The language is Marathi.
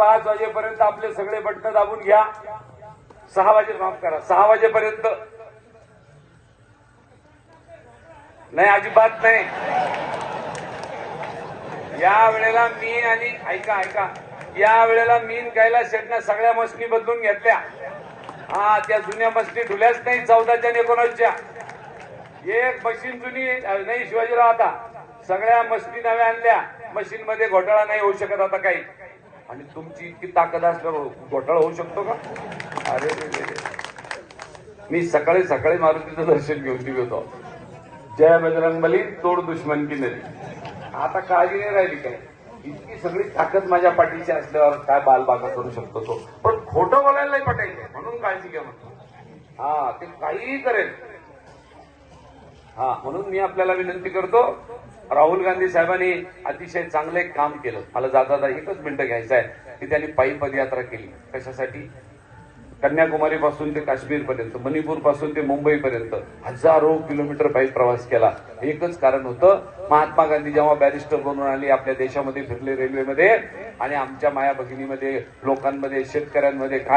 पाच वाजेपर्यंत आपले सगळे बटणं दाबून घ्या. सहा वाजे माफ करा. सहा वाजेपर्यंत. नाही अजिबात नाही. या वेळेला मी आणि ऐका ऐका. या वेळेला मीन गायला शेटनं सगळ्या मशनी बदलून घेतल्या. हा त्या जुन्या मशनी ठुल्याच नाही चौदाच्या आणि एक मशीन जुनी नाही शिवाजीराव आता. सगळ्या मशनी नव्या आणल्या. मशीनमध्ये घोटाळा नाही होऊ शकत आता काही. आणि तुमची इतकी ताकद असल्यावर घोटाळा होऊ शकतो का? अरे मी सकाळी सकाळी मारुतीचं दर्शन घेऊन निघत जय बजरंग बली तोड दुश्मन की नदी. आता काळजी नाही राहिली काय? इतकी सगळी ताकद माझ्या पाठीची असल्यावर काय बालबागा करू शकतो तो? पण खोटं बोलायला नाही पटायचं. म्हणून काळजी घ्या म्हणतो. हा ते काहीही करेल. हा म्हणून मी आपल्याला विनंती करतो राहुल गांधी साहेबांनी अतिशय चांगलं एक काम केलं. मला जाता जाता एकच मिनिटं घ्यायचं आहे की त्यांनी पायी पदयात्रा केली. कशासाठी? कन्याकुमारी पासून ते काश्मीर पर्यंत मणिपूरपासून ते मुंबई पर्यंत हजारो किलोमीटर पायी प्रवास केला. एकच कारण होतं महात्मा गांधी जेव्हा बॅरिस्टर बनून आली आपल्या देशामध्ये फिरले रेल्वेमध्ये आणि आमच्या माया भगिनीमध्ये लोकांमध्ये शेतकऱ्यांमध्ये काय